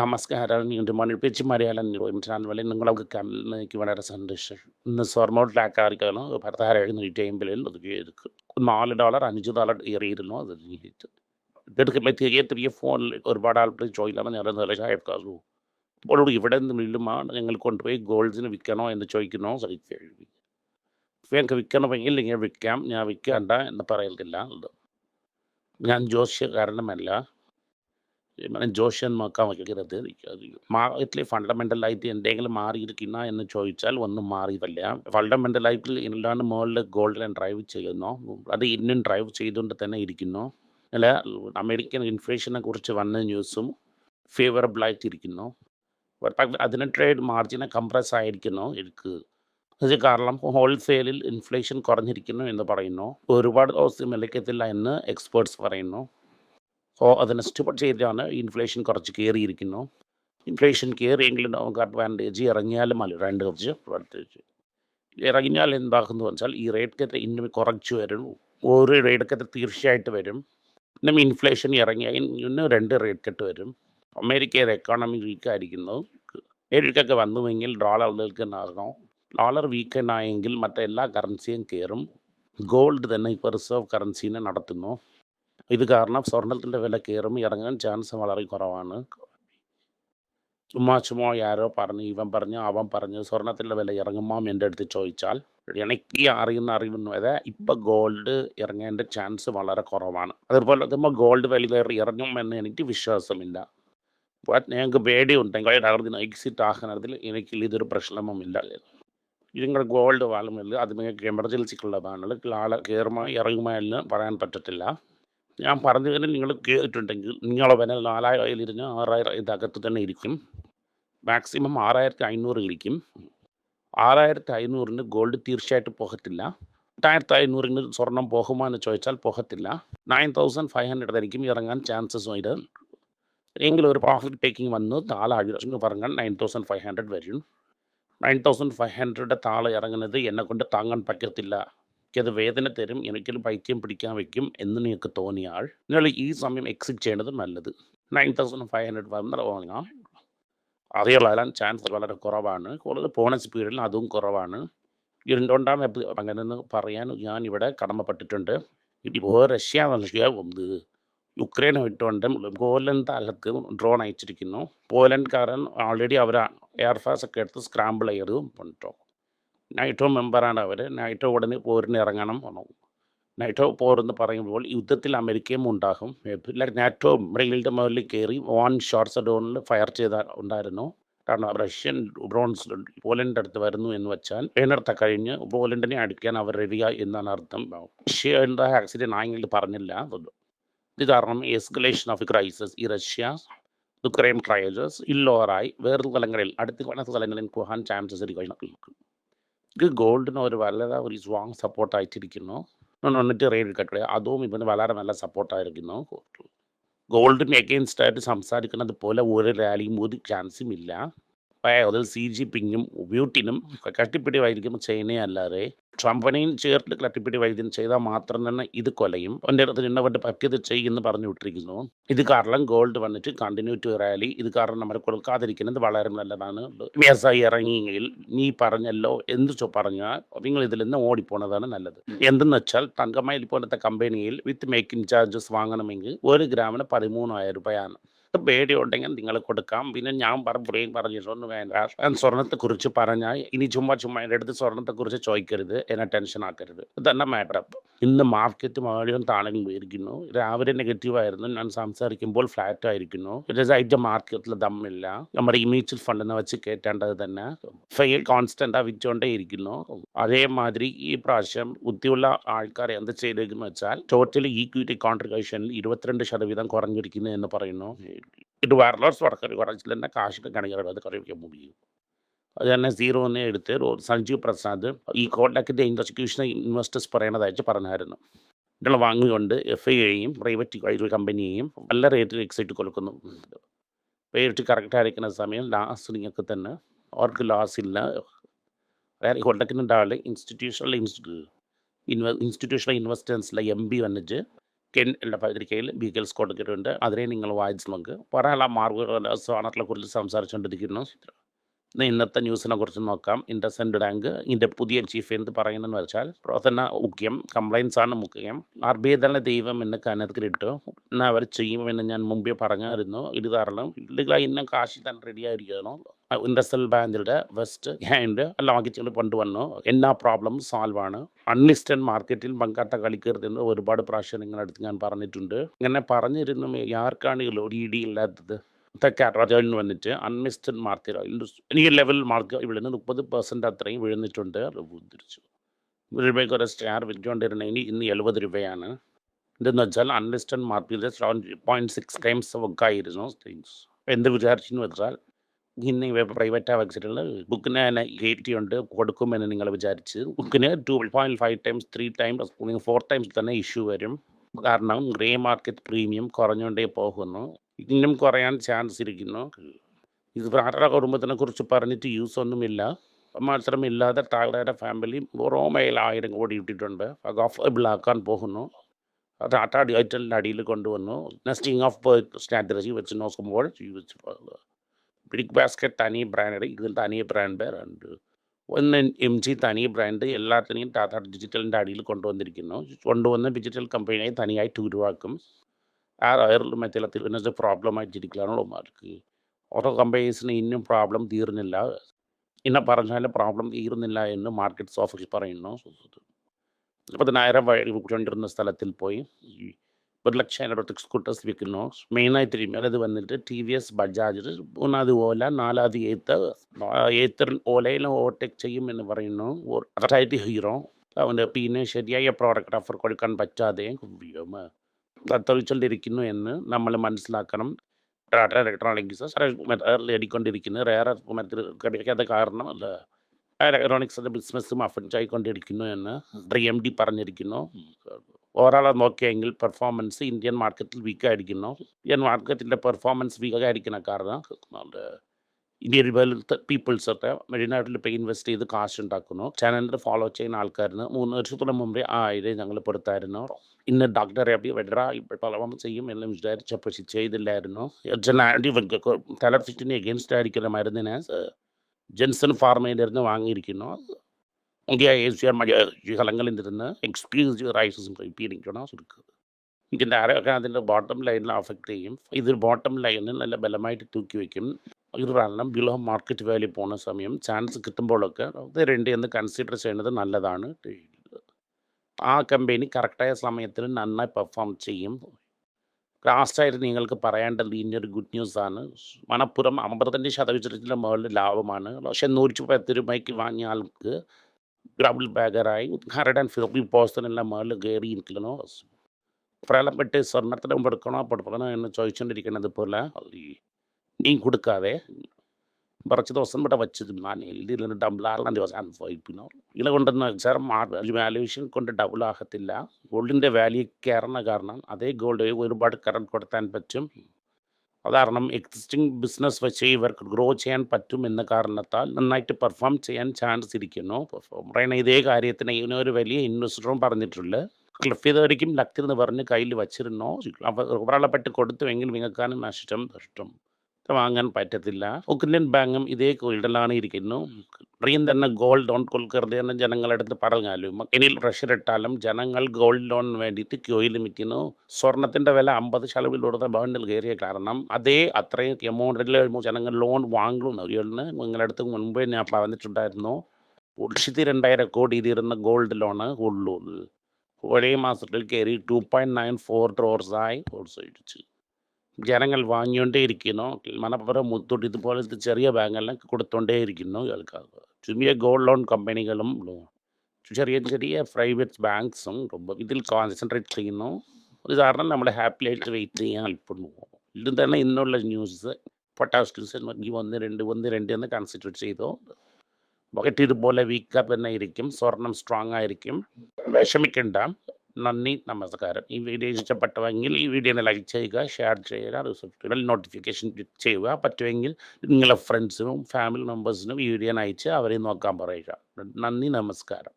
നമസ്കാരം. വീണ്ടും മണിപ്പിച്ച് മലയാളം ചാനൽ നിങ്ങളൊക്കെ കാണുന്നതിലേക്ക് വളരെ സന്തോഷം. ഇന്ന് സ്വർമോട്ടിലാക്ക ആയിരിക്കണം എഴുന്നൂറ്റി നൂറ്റി അമ്പതിൽ ഒതുക്കിയെടുക്കും നാല് ഡോളർ അഞ്ച് ഡോളർ ഏറിയിരുന്നു അത് ഇതെടുക്കുമ്പോൾ തിരികെ തിരികെ ഫോണിൽ ഒരുപാട് ആൾക്കാർ ചോദിക്കണം ഞാൻ നിലച്ചായക്കാസു അപ്പോൾ ഇവിടെ നിന്ന് വീണ്ടുമാണ് ഞങ്ങൾ കൊണ്ടുപോയി ഗോൾഡിന് വിൽക്കണോ എന്ന് ചോദിക്കണോ ഞങ്ങൾക്ക് വിൽക്കണമെങ്കിൽ ഇല്ലെങ്കിൽ വിൽക്കാം ഞാൻ വിൽക്കണ്ട എന്ന് പറയലില്ല. ഞാൻ ജോസ്യകാരനമല്ല ମାନେ ജോഷ്യൻ നോക്കാൻ വയ്ക്കരുത്. മാർക്കറ്റിൽ ഫണ്ടമെന്റലായിട്ട് എന്തെങ്കിലും മാറിയിരിക്കുന്ന എന്ന് ചോദിച്ചാൽ ഒന്നും മാറിയതല്ല ഫണ്ടമെന്റലായിട്ട് ഇല്ലാണ്ട് മുകളിൽ ഗോൾഡിനെ ഡ്രൈവ് ചെയ്യുന്നു. അത് ഇന്നും ഡ്രൈവ് ചെയ്തുകൊണ്ട് തന്നെ ഇരിക്കുന്നു. അല്ല അമേരിക്കൻ ഇൻഫ്ലേഷനെ കുറിച്ച് വന്ന ന്യൂസും ഫേവറബിൾ ആയിട്ടിരിക്കുന്നു അതിന് ട്രേഡ് മാർജിനെ കംപ്രസ് ആയിരിക്കുന്നു. എനിക്ക് അത് കാരണം ഹോൾസെയിലിൽ ഇൻഫ്ലേഷൻ കുറഞ്ഞിരിക്കുന്നു എന്ന് പറയുന്നു. ഒരുപാട് ദിവസം നിലയ്ക്കത്തില്ല എന്ന് എക്സ്പേർട്സ് പറയുന്നു. സോ അതിനെ ചെയ്തിട്ടാണ് ഇൻഫ്ലേഷൻ കുറച്ച് കയറിയിരിക്കുന്നു ഇൻഫ്ലേഷൻ കയറിയെങ്കിലും നമുക്ക് അഡ്വാന്റേജ് ഇറങ്ങിയാലും മതി. രണ്ട് കുറച്ച് അഡ്വാന്റേജ് ഇറങ്ങിയാൽ എന്താകുന്ന വെച്ചാൽ ഈ റേറ്റ് കത്ത് ഇന്നും കുറച്ച് വരും. ഓരോ റേറ്റ് കത്ത് തീർച്ചയായിട്ട് വരും. പിന്നെ ഇൻഫ്ലേഷൻ ഇറങ്ങിയാൽ ഇന്നും രണ്ട് റേറ്റ് കട്ട് വരും. അമേരിക്കയുടെ എക്കോണമി വീക്കായിരിക്കുന്നു അമേരിക്കയൊക്കെ വന്നുവെങ്കിൽ ഡോളർ നിൽക്കുന്നതാകണം ഡോളർ വീക്കനായെങ്കിൽ മറ്റെല്ലാ കറൻസിയും കയറും ഗോൾഡ് തന്നെ ഇപ്പോൾ റിസർവ് കറൻസീനെ നടത്തുന്നു. ഇത് കാരണം സ്വർണത്തിന്റെ വില കയറും ഇറങ്ങാൻ ചാൻസ് വളരെ കുറവാണ്. ചുമ്മാ ചുമ്മാ ആരോ പറഞ്ഞു ഇവൻ പറഞ്ഞു അവൻ പറഞ്ഞു സ്വർണത്തിന്റെ വില ഇറങ്ങുമോ എന്റെ അടുത്ത് ചോദിച്ചാൽ എനിക്ക് അറിയുന്ന അറിവുന്നു അതായത് ഇപ്പം ഗോൾഡ് ഇറങ്ങേണ്ട ചാൻസ് വളരെ കുറവാണ്. അതുപോലെ തന്നെ ഗോൾഡ് വില കയറി ഇറങ്ങുമെന്ന് എനിക്ക് വിശ്വാസമില്ല. ബട്ട് ഞങ്ങൾക്ക് പേടിയുണ്ടെങ്കിൽ അതിന് എക്സിറ്റ് ആകുന്നതിൽ എനിക്ക് ഇതൊരു പ്രശ്നവുമില്ല. നിങ്ങൾ ഗോൾഡ് വാങ്ങുന്നില്ല അത് നിങ്ങൾക്ക് എമർജൻസിക്കുള്ളതാണ് ആളെ കയറുമോ ഇറങ്ങുമോ എന്ന് പറയാൻ പറ്റത്തില്ല. ഞാൻ പറഞ്ഞു തന്നെ നിങ്ങൾ കേട്ടിട്ടുണ്ടെങ്കിൽ നിങ്ങളെ വേനൽ നാലായിരം ഇരുന്ന് ആറായിരം ഇതകത്ത് തന്നെ ഇരിക്കും. മാക്സിമം ആറായിരത്തി അഞ്ഞൂറ് ഇരിക്കും. ആറായിരത്തി അഞ്ഞൂറിന് ഗോൾഡ് തീർച്ചയായിട്ടും പോകത്തില്ല. എട്ടായിരത്തി അഞ്ഞൂറിന് സ്വർണം പോകുമോ എന്ന് ചോദിച്ചാൽ പോകത്തില്ല. നയൻ തൗസൻഡ് ഫൈവ് ഹൺഡ്രഡ് ആയിരിക്കും ഇറങ്ങാൻ ചാൻസസ് ഉണ്ട്. എങ്കിലും ഒരു പ്രോഫിറ്റ് ടേക്കിംഗ് വന്ന് താളാഴ്ച പറഞ്ഞാൽ നയൻ തൗസൻഡ് ഫൈവ് ഹൺഡ്രഡ് വരും. നയൻ തൗസൻഡ് ഫൈവ് ഹൺഡ്രഡ് താളെ ഇറങ്ങുന്നത് എന്നെ കൊണ്ട് താങ്ങാൻ പറ്റത്തില്ല. എനിക്കത് വേദന തരും എനിക്കൊരു പൈത്യം പിടിക്കാൻ വെക്കും എന്ന് നിങ്ങൾക്ക് തോന്നിയാൽ നിങ്ങൾ ഈ സമയം എക്സിറ്റ് ചെയ്യേണ്ടത് നല്ലത്. നയൻ തൗസൻഡ് ഫൈവ് ഹൺഡ്രഡ് വന്നാൽ അറിയാൻ ചാൻസ് വളരെ കുറവാണ്. കൂടുതൽ പോണ സ്പീഡിൽ അതും കുറവാണ്. ഇരുണ്ടോണ്ടാം അങ്ങനെ പറയാൻ ഞാൻ ഇവിടെ കടമപ്പെട്ടിട്ടുണ്ട്. ഇപ്പോൾ റഷ്യ റഷ്യ യുക്രൈനെ വിട്ടുകൊണ്ട് പോലൻഡ് അകത്ത് ഡ്രോൺ അയച്ചിരിക്കുന്നു. പോലൻഡ്കാരൻ ഓൾറെഡി അവർ എയർഫോഴ്സ് ഒക്കെ എടുത്ത് സ്ക്രാമ്പിൾ ചെയ്ത്. കൊണ്ടോ നൈറ്റോ മെമ്പറാണ് അവർ നൈറ്റോ ഉടനെ പോരിന് ഇറങ്ങണം നൈറ്റോ പോരെന്ന് പറയുമ്പോൾ യുദ്ധത്തിൽ അമേരിക്കയും ഉണ്ടാകും. നാറ്റോ മൃഗങ്ങളുടെ മുകളിൽ കയറി വൺ ഷോർട്ട്സ് ഡോണിൽ ഫയർ ചെയ്ത ഉണ്ടായിരുന്നു. കാരണം റഷ്യൻ ഡ്രോൺസ് പോലന്റെ അടുത്ത് വരുന്നു എന്ന് വെച്ചാൽ എണ്ണർത്ത കഴിഞ്ഞ് പോലൻഡിനെ അടിക്കാൻ അവർ റെഡിയായി എന്നാണ് അർത്ഥം. റഷ്യ എന്താ ആക്സിഡന്റ് ആയെങ്കിൽ പറഞ്ഞില്ല. ഇത് കാരണം എസ്കലേഷൻ ഓഫ് ക്രൈസിസ് ഈ റഷ്യ യുക്രൈൻ ക്രൈസസ് ഇല്ലോറായി. വേറെ സ്ഥലങ്ങളിൽ അടുത്ത സ്ഥലങ്ങളിൽ പോകാൻ ചാൻസസ് ഇരിക്കും. ഗോൾഡിന് ഒരു വളരെ ഒരു സ്ട്രോങ് സപ്പോർട്ടായിട്ടിരിക്കുന്നു എന്നിട്ട് റേറ്റ് കട്ടെ അതും ഇവന് വളരെ നല്ല സപ്പോർട്ടായിരിക്കുന്നു ഗോൾഡിന് എഗെയിൻസ്റ്റ് ആയിട്ട് സംസാരിക്കുന്നത് പോലെ ഒരു റാലിയും ഒരു ചാൻസും ഇല്ല. അതിൽ സി. ജി. പിങ്ങും ബ്യൂട്ടിനും കട്ടിപ്പിടി വൈദ്യം ചൈനയല്ലാതെ ട്രംപിനെയും ചേർത്ത് കട്ടിപ്പിടി വൈദ്യം ചെയ്താൽ മാത്രം തന്നെ ഇത് കൊലയും. എന്റെ അടുത്ത് നിന്നവരുടെ പറ്റിയത് ചെയ്യുമെന്ന് പറഞ്ഞു വിട്ടിരിക്കുന്നു. ഇത് കാരണം ഗോൾഡ് വന്നിട്ട് കണ്ടിന്യൂ ടു റാലി ഇത് കാരണം നമ്മൾ കൊടുക്കാതിരിക്കുന്നത് വളരെ നല്ലതാണ്. ആയി ഇറങ്ങിയെങ്കിൽ നീ പറഞ്ഞല്ലോ എന്ത് പറഞ്ഞാൽ നിങ്ങൾ ഇതിൽ നിന്ന് ഓടിപ്പോണതാണ് നല്ലത്. എന്തെന്ന് വെച്ചാൽ തങ്കമയിൽ പോലത്തെ കമ്പനിയിൽ വിത്ത് മേക്കിംഗ് ചാർജസ് വാങ്ങണമെങ്കിൽ ഒരു ഗ്രാമിന് പതിമൂന്നായിരം രൂപയാണ്. പേടിയുണ്ടെങ്കിൽ നിങ്ങൾ കൊടുക്കാം. പിന്നെ ഞാൻ പറയുകയും പറഞ്ഞിട്ടൊന്നും വേണ്ട. ഞാൻ സ്വർണത്തെക്കുറിച്ച് പറഞ്ഞാൽ ഇനി ചുമ്മാ ചുമ്മാ എന്റെ അടുത്ത് സ്വർണത്തെക്കുറിച്ച് ചോദിക്കരുത്. എന്നെ ടെൻഷൻ ആക്കരുത് ഇതന്നെ മാറ്റർ ഇന്ന് മാർക്കറ്റ് മുഴുവൻ താളം പോയിരിക്കുന്നു രാവിലെ നെഗറ്റീവായിരുന്നു ഞാൻ സംസാരിക്കുമ്പോൾ ഫ്ലാറ്റ് ആയിരിക്കുന്നു. റിസൈറ്റ് മാർക്കറ്റിൽ ദമ്മില്ല നമ്മുടെ ഈ മ്യൂച്വൽ ഫണ്ടിനെ വെച്ച് കയറ്റേണ്ടത് തന്നെ. ഫെയിൽ കോൺസ്റ്റന്റ് വിറ്റുകൊണ്ടേ ഇരിക്കുന്നു. അതേമാതിരി ഈ പ്രാവശ്യം ബുദ്ധിയുള്ള ആൾക്കാർ എന്ത് ചെയ്തെന്ന് വെച്ചാൽ ടോട്ടൽ ഈക്വിറ്റി കോൺട്രിബ്യൂഷനിൽ ഇരുപത്തിരണ്ട് ശതവീതം കുറഞ്ഞിരിക്കുന്നു എന്ന് പറയുന്നു. ഇത് വയർലോസ് ലോസ് വർക്കർ കുറച്ചിൽ തന്നെ കാശിന് കണക്കിടുന്നത് കുറയ്ക്കാൻ മുടിയും തന്നെ സീറോന്ന് എടുത്ത്. സഞ്ജീവ് പ്രസാദ് ഈ കോട്ടക്കിന്റെ ഇൻവെസ്റ്റിഗേഷൻ ഇൻവെസ്റ്റേഴ്സ് പറയണതായിട്ട് പറഞ്ഞായിരുന്നു. ഇതിനുള്ള വാങ്ങിക്കൊണ്ട് എഫ് ഐ എയും പ്രൈവറ്റ് കമ്പനിയെയും നല്ല റേറ്റിൽ എക്സൈറ്റ് കൊടുക്കുന്നു. റേറ്റ് കറക്റ്റ് ആയിരിക്കുന്ന സമയം ലാസ്റ്റ് നിങ്ങൾക്ക് തന്നെ അവർക്ക് ലാസ് ഇല്ല. വേറെ കൊണ്ടക്കിന്റെ ആൾ ഇൻസ്റ്റിറ്റ്യൂഷണൽ ഇൻസ്റ്റിറ്റ്യൂ ഇൻസ്റ്റിറ്റ്യൂഷണൽ ഇൻവെസ്റ്റേഴ്സിലെ എം ബി വന്നിട്ട് കെൻ എന്ന പത്രികയിൽ ബീഗൽസ് കൊടുത്തിട്ടുണ്ട് അതിനെ നിങ്ങൾ വായിച്ച് നോക്ക്. പറയാനുള്ള മാർഗ കുറിച്ച് സംസാരിച്ചുകൊണ്ടിരിക്കുന്നു. ഇന്നത്തെ ന്യൂസിനെ കുറിച്ച് നോക്കാം. ഇൻഡസെൻഡ് ബാങ്ക് ഇതിന്റെ പുതിയ ചീഫ് എന്ത് പറയുന്നതെന്ന് വെച്ചാൽ പ്രവർത്തന മുഖ്യം കംപ്ലൈൻസ് ആണ് മുഖ്യം. ആർ ബി ഐ തന്നെ ദൈവം എന്ന് കനത്തിലിട്ടു. എന്നാൽ അവർ ചെയ്യുമെന്ന് ഞാൻ മുമ്പേ പറഞ്ഞായിരുന്നു. ഇത് കാരണം ഇല്ലെങ്കിൽ ഇന്ന കാശി തന്നെ റെഡി ആയിരിക്കുന്നു ഇൻഡസ്ട്രിയൽ ബാങ്കിന്റെ വെസ്റ്റ് ഹാൻഡ് ലോകിച്ചുകൾ കൊണ്ടുവന്നു. എല്ലാ പ്രോബ്ലം സോൾവ് ആണ്. അൺലിസ്റ്റഡ് മാർക്കറ്റിൽ പങ്കാട്ട കളിക്കരുതെന്ന് ഒരുപാട് പ്രാവശ്യം അടുത്ത് ഞാൻ പറഞ്ഞിട്ടുണ്ട്. ഇങ്ങനെ പറഞ്ഞിരുന്നു ആർക്കാണ് ഒരു ഡി ഇല്ലാത്തത് തെക്കാറ്റേണിന് വന്നിട്ട് അൺമിസ്റ്റഡ് മാർക്കറ്റ് എനിക്ക് ലെവൽ മാർക്ക് ഇവിടെ നിന്ന് മുപ്പത് പെർസെന്റ് അത്രയും വീഴുന്നിട്ടുണ്ട്. തിരിച്ചു ഒരു രൂപയ്ക്ക് ഒരു സ്റ്റാർ വിറ്റുകൊണ്ടിരുന്നെങ്കിൽ ഇന്ന് എഴുപത് രൂപയാണ്. ഇതെന്ന് വെച്ചാൽ unlisted seven point six times ഒക്കായിരുന്നു. Things എന്ത് വിചാരിച്ചെന്ന് വെച്ചാൽ ഇന്ന് പ്രൈവറ്റ് ആ വെച്ചിട്ടുള്ള ബുക്കിന് തന്നെ കയറ്റി ഉണ്ട് കൊടുക്കുമെന്ന് നിങ്ങൾ വിചാരിച്ച് ബുക്കിന് two point five times three times four times തന്നെ ഇഷ്യൂ വരും. കാരണം ഗ്രേ മാർക്കറ്റ് പ്രീമിയം കുറഞ്ഞുകൊണ്ടേ പോകുന്നു. ഇനിയും കുറയാൻ ചാൻസ് ഇരിക്കുന്നു. ഇത് ആരുടെ കുടുംബത്തിനെ കുറിച്ച് പറഞ്ഞിട്ട് യൂസ് ഒന്നുമില്ല. മാത്രമില്ലാതെ താങ്കളുടെ ഫാമിലി റോമയിൽ ആയിരം കോടി ഇട്ടിട്ടുണ്ട് ആക്കാൻ പോകുന്നു. ടാറ്റ ഡിജിറ്റലിന്റെ അടിയിൽ കൊണ്ടുവന്നു. നെസ്റ്റിംഗ് ഓഫ് സ്ട്രാറ്റജി വെച്ച് നോക്കുമ്പോൾ ബിഗ് ബാസ്ക്കറ്റ് തനി ബ്രാൻഡ് ഇതിൽ തനി ബ്രാൻഡ് രണ്ട്. ഒന്ന് എം ജി തനി ബ്രാൻഡ് എല്ലാത്തിനെയും ടാറ്റ ഡിജിറ്റലിന്റെ അടിയിൽ കൊണ്ടുവന്നിരിക്കുന്നു. കൊണ്ടുവന്ന ഡിജിറ്റൽ കമ്പനിയെ തനിയായിട്ട് ഉരുവാക്കും ആ മറ്റേ ഇതിനകത്ത് പ്രോബ്ലം ആയിട്ടിരിക്കുകയാണ് മാർക്ക് ഓരോ കമ്പനീസിന് ഇന്നും പ്രോബ്ലം തീർന്നില്ല. ഇന്ന പറഞ്ഞാൽ പ്രോബ്ലം തീർന്നില്ല എന്ന് മാർക്കറ്റ്സ് ഓഫീസ് പറയുന്നു. പതിനായിരം വഴി കൊണ്ടിരുന്ന സ്ഥലത്തിൽ പോയി. ഒരു ലക്ഷം ഇലക്ട്രിക് സ്കൂട്ടേഴ്സ് വിൽക്കുന്നു. മെയിനായിട്ട് അതായത് വന്നിട്ട് ടി വി എസ് ബജാജ് മൂന്നാമത് ഓല നാലാമത് ഏത്തർ ഏത്തർ ഓലയിൽ ഓവർടേക്ക് ചെയ്യും എന്ന് പറയുന്നു. അതായത് ഹീറോ അവന്റെ പിന്നെ ശരിയായ പ്രോഡക്റ്റ് ഓഫർ കൊടുക്കാൻ പറ്റാതെ. തത്തൊളിച്ചുകൊണ്ടിരിക്കുന്നു എന്ന് നമ്മൾ മനസ്സിലാക്കണം. ടാറ്റ ഇലക്ട്രോണിക്സ് നേടിക്കൊണ്ടിരിക്കുന്നു റെയർ മരത്തിൽ കിടക്കാത്ത കാരണം ഇലക്ട്രോണിക്സിന്റെ ബിസിനസ്സും അഫൻസായിക്കൊണ്ടിരിക്കുന്നു എന്ന് ഡി എം ഡി പറഞ്ഞിരിക്കുന്നു. ഓവറോൾ നോക്കിയെങ്കിൽ പെർഫോമൻസ് ഇന്ത്യൻ മാർക്കറ്റിൽ വീക്കായിരിക്കുന്നു ഇന്ത്യൻ മാർക്കറ്റിന്റെ പെർഫോമൻസ് വീക്കായിരിക്കുന്ന കാരണം ഇന്ത്യൻ പീപ്പിൾസ് പീപ്പിൾസൊക്കെ വെളിനാട്ടിൽ ഇപ്പോൾ ഇൻവെസ്റ്റ് ചെയ്ത് കാശ് ഉണ്ടാക്കുന്നു ചാനലിൽ ഫോളോ ചെയ്യുന്ന ആൾക്കാരിന് മൂന്ന് വർഷത്തോളം മുമ്പേ ആ ഐഡിയ ഞങ്ങൾ പുറത്തായിരുന്നു ഇന്ന് ഡോക്ടർ വെഡ്ര ഇപ്പോൾ പലവം ചെയ്യും എല്ലാം വിചാരിച്ചപ്പോൾ പക്ഷേ ചെയ്തില്ലായിരുന്നു. തലഫിറ്റിന് എഗെയിൻസ്റ്റ് ആയിരിക്കുന്ന മരുന്നിനെ ജെൻസൺ ഫാർമയിലിരുന്ന് വാങ്ങിയിരിക്കുന്നു. ഇന്ത്യ ഏഷ്യ സ്ഥലങ്ങളിൽ നിന്ന് എക്സ്ക്ലൂസീവ് റൈസസും റിപ്പീറ്റിക്കണം ചുരുക്കുക ഇതിന്റെ ആരൊക്കെ അതിന്റെ ബോട്ടം ലൈനിൽ അഫക്റ്റ് ചെയ്യും? ഇത് ബോട്ടം ലൈനിൽ നല്ല ബലമായിട്ട് തൂക്കി വയ്ക്കും കാരണം ബിലോ മാർക്കറ്റ് വാല്യൂ പോകുന്ന സമയം ചാൻസ് കിട്ടുമ്പോഴൊക്കെ ഇത് രണ്ട് എന്ന് കൺസിഡർ ചെയ്യുന്നത് നല്ലതാണ്. ആ കമ്പനി കറക്റ്റായ സമയത്തിൽ നന്നായി പെർഫോം ചെയ്യും. ലാസ്റ്റായിട്ട് നിങ്ങൾക്ക് പറയേണ്ടത് ഇതിന്റെ ഗുഡ് ന്യൂസാണ് മണപ്പുറം അമ്പത്തഞ്ച് ശതമാനത്തിന്റെ മുകളിൽ ലാഭമാണ്. പക്ഷേ നൂറ്റി പത്ത് രൂപയ്ക്ക് വാങ്ങിയ ആൾക്ക് ഗ്രബിൾ ബാഗറായി ഹൺഡ്രഡ് ആൻഡ് ഫിഫ്റ്റി പേഴ്സണെല്ലാം മുകളിൽ കയറി ഇരിക്കണോ പ്രളപ്പെട്ട് സ്വർണത്തിന് കൊടുക്കണോ കൊടുക്കണോ എന്ന് ചോദിച്ചുകൊണ്ടിരിക്കുന്നത് പോലെ നീ കൊടുക്കാതെ കുറച്ച് ദിവസം ഇവിടെ ഇതിൽ ഡബിൾ ആറാം ദിവസം അനുഭവിക്കുന്നു ഇതിൽ കൊണ്ടെന്ന് വെച്ചാൽ വാല്യൂഷൻ കൊണ്ട് ഡബിൾ ആകത്തില്ല ഗോൾഡിന്റെ വാല്യൂ കയറുന്ന കാരണം അതേ ഗോൾഡ് ഒരുപാട് കറണ്ട് കൊടുത്താൻ പറ്റും കാരണം എക്സിസ്റ്റിംഗ് ബിസിനസ് വെച്ച് ഇവർക്ക് ഗ്രോ ചെയ്യാൻ പറ്റും എന്ന കാരണത്താൽ നന്നായിട്ട് പെർഫോം ചെയ്യാൻ ചാൻസ് ഇരിക്കുന്നു പെർഫോം പറയുന്ന ഇതേ കാര്യത്തിന് ഇതിനൊരു വലിയ ഇൻവെസ്റ്ററും പറഞ്ഞിട്ടുണ്ട് ക്ലിഫ് ചെയ്തവരിക്കും ലക്കിന്ന് പറഞ്ഞ് കയ്യിൽ വച്ചിരുന്നോ ഒരാളെപ്പെട്ട് കൊടുത്തുവെങ്കിൽ നിങ്ങൾക്കാണ് നഷ്ടം നഷ്ടം വാങ്ങാൻ പറ്റത്തില്ല. ഉക്രൈൻ ബാങ്കും ഇതേ കൊയിലാണ് ഇരിക്കുന്നു. ഇത്രയും തന്നെ ഗോൾഡ് ലോൺ കൊടുക്കരുത് എന്ന് ജനങ്ങളടുത്ത് പറഞ്ഞാലും ഇനി പ്രഷർ ഇട്ടാലും ജനങ്ങൾ ഗോൾഡ് ലോൺ വേണ്ടിയിട്ട് ക്യൂയിൽ നിൽക്കുന്നു. സ്വർണത്തിന്റെ വില അമ്പത് ശതമാനം ബണ്ടിൽ കയറിയ കാരണം അതേ അത്രയും എമൗണ്ടിൽ ജനങ്ങൾ ലോൺ വാങ്ങുന്നു നിങ്ങളടുത്ത് മുൻപേ ഞാൻ പറഞ്ഞിട്ടുണ്ടായിരുന്നു. ലക്ഷത്തി രണ്ടായിരം കോടി ഇതിരുന്ന ഗോൾഡ് ലോണ് ഉള്ളൂ ഒരേ മാസത്തിൽ കയറി ടു പോയിന്റ് നയൻ ഫോർ ക്രോർസായി ജനങ്ങൾ വാങ്ങിക്കൊണ്ടേ ഇരിക്കുന്നു മനപ്പുറം മുത്തൂട്ട് ഇതുപോലത്തെ ചെറിയ ബാങ്കെല്ലാം കൊടുത്തോണ്ടേ ഇരിക്കുന്നു ചെറിയ ഗോൾഡ് ലോൺ കമ്പനികളും ചെറിയ ചെറിയ പ്രൈവറ്റ് ബാങ്ക്സും ഇതിൽ കോൺസെൻട്രേറ്റ് ചെയ്യുന്നു. അത് കാരണം നമ്മൾ ഹാപ്പി ആയിട്ട് വെയിറ്റ് ചെയ്യാൻ അല്പം ഇതും തന്നെ ഇന്നുള്ള ന്യൂസ് പൊട്ടാസ് ഒന്ന് രണ്ട് ഒന്ന് രണ്ട് എന്ന് കൺസിഡർ ചെയ്തു. ബക്കറ്റ് ഇതുപോലെ വീക്കപ്പ് തന്നെ ഇരിക്കും സ്വർണം സ്ട്രോങ് ആയിരിക്കും. വിഷമിക്കണ്ട. നന്ദി നമസ്കാരം. ഈ വീഡിയോ ഇഷ്ടപ്പെട്ടുവെങ്കിൽ ഈ വീഡിയോനെ ലൈക്ക് ചെയ്യുക ഷെയർ ചെയ്യുക റിസപ്റ്റുകൾ നോട്ടിഫിക്കേഷൻ ചെയ്യുക. പറ്റുമെങ്കിൽ നിങ്ങളുടെ ഫ്രണ്ട്സിനും ഫാമിലി മെമ്പേഴ്സിനും ഈ വീഡിയോ അയച്ച് അവരെ നോക്കാൻ പറയുക. നന്ദി നമസ്കാരം.